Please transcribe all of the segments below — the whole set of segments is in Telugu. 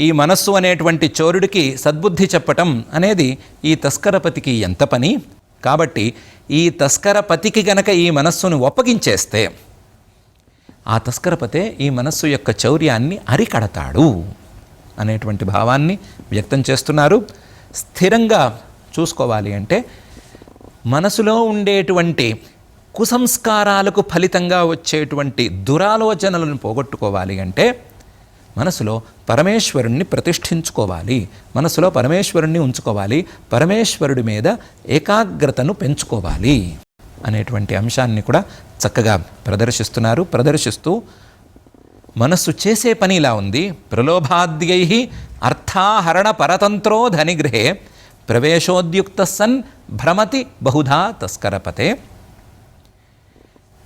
ఈ మనస్సు అనేటువంటి చోరుడికి సద్బుద్ధి చెప్పటం అనేది ఈ తస్కరపతికి ఎంత పని? కాబట్టి ఈ తస్కరపతికి గనక ఈ మనస్సును ఒప్పగించేస్తే ఆ తస్కరపతే ఈ మనస్సు యొక్క చౌర్యాన్ని అరికడతాడు అనేటువంటి భావాన్ని వ్యక్తం చేస్తున్నారు. స్థిరంగా చూసుకోవాలి అంటే మనసులో ఉండేటువంటి కుసంస్కారాలకు ఫలితంగా వచ్చేటువంటి దురాలోచనలను పోగొట్టుకోవాలి అంటే మనసులో పరమేశ్వరుణ్ణి ప్రతిష్ఠించుకోవాలి. మనసులో పరమేశ్వరుణ్ణి ఉంచుకోవాలి. పరమేశ్వరుడి మీద ఏకాగ్రతను పెంచుకోవాలి అనేటువంటి అంశాన్ని కూడా చక్కగా ప్రదర్శిస్తున్నారు. ప్రదర్శిస్తూ మనస్సు చేసే పని ఇలా ఉంది. ప్రలోభాద్యై అర్థాహరణ పరతంత్రో ధనిగృహే ప్రవేశోద్యుక్త సన్ భ్రమతి బహుధా తస్కరపతే.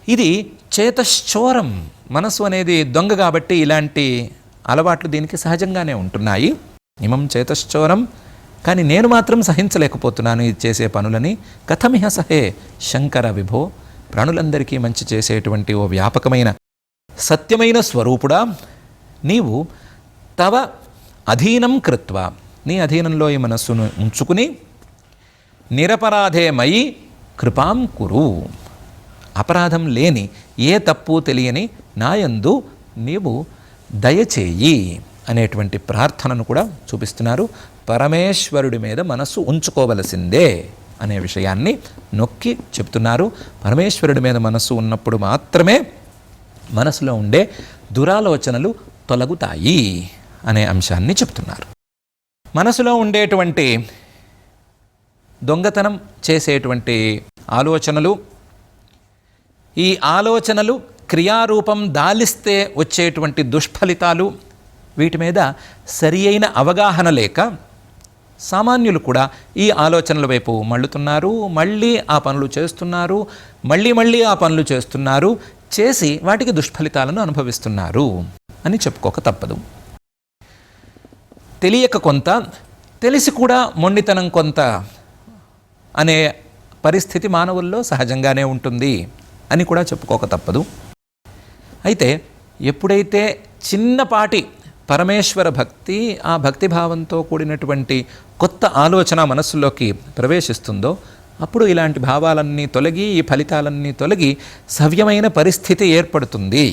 ఇది చేతశ్చోరం. మనసు అనేది దొంగ కాబట్టి ఇలాంటి అలవాట్లు దీనికి సహజంగానే ఉంటున్నాయి. ఇమం చేతశ్చోరం. కానీ నేను మాత్రం సహించలేకపోతున్నాను ఇది చేసే పనులని. కథమిహ సహే శంకర విభో. ప్రాణులందరికీ మంచి చేసేటువంటి ఓ వ్యాపకమైన సత్యమైన స్వరూపుడా. నీవు తవ అధీనం కృత్వ. నీ అధీనంలో ఈ మనస్సును ఉంచుకుని నిరపరాధే మయి కృపాం కురు. అపరాధం లేని ఏ తప్పు తెలియని నాయందు నీవు దయచేయి అనేటువంటి ప్రార్థనను కూడా చూపిస్తున్నారు. పరమేశ్వరుడి మీద మనస్సు ఉంచుకోవలసిందే అనే విషయాన్ని నొక్కి చెప్తున్నారు పరమేశ్వరుడి మీద మనస్సు ఉన్నప్పుడు మాత్రమే మనసులో ఉండే దురాలోచనలు తొలగుతాయి అనే అంశాన్ని చెప్తున్నారు మనసులో ఉండేటువంటి దొంగతనం చేసేటువంటి ఆలోచనలు ఈ ఆలోచనలు క్రియారూపం దాలిస్తే వచ్చేటువంటి దుష్ఫలితాలు వీటి మీద సరి అయిన అవగాహన లేక సామాన్యులు కూడా ఈ ఆలోచనల వైపు మళ్ళుతున్నారు మళ్ళీ ఆ పనులు చేస్తున్నారు మళ్ళీ మళ్ళీ ఆ పనులు చేస్తున్నారు చేసి వాటికి దుష్ఫలితాలను అనుభవిస్తున్నారు అని చెప్పుకోక తప్పదు. తెలియక కొంత తెలిసి కూడా మొండితనం కొంత అనే పరిస్థితి మానవుల్లో సహజంగానే ఉంటుంది అని కూడా చెప్పుకోక తప్పదు. అయితే ఎప్పుడైతే చిన్నపాటి పరమేశ్వర భక్తి ఆ భక్తి భావంతో కూడినటువంటి కొత్త ఆలోచన మనస్సులోకి ప్రవేశిస్తుందో అప్పుడు ఇలాంటి భావాలన్నీ తొలగి ఈ ఫలితాలన్నీ తొలగి సవ్యమైన పరిస్థితి ఏర్పడుతుంది.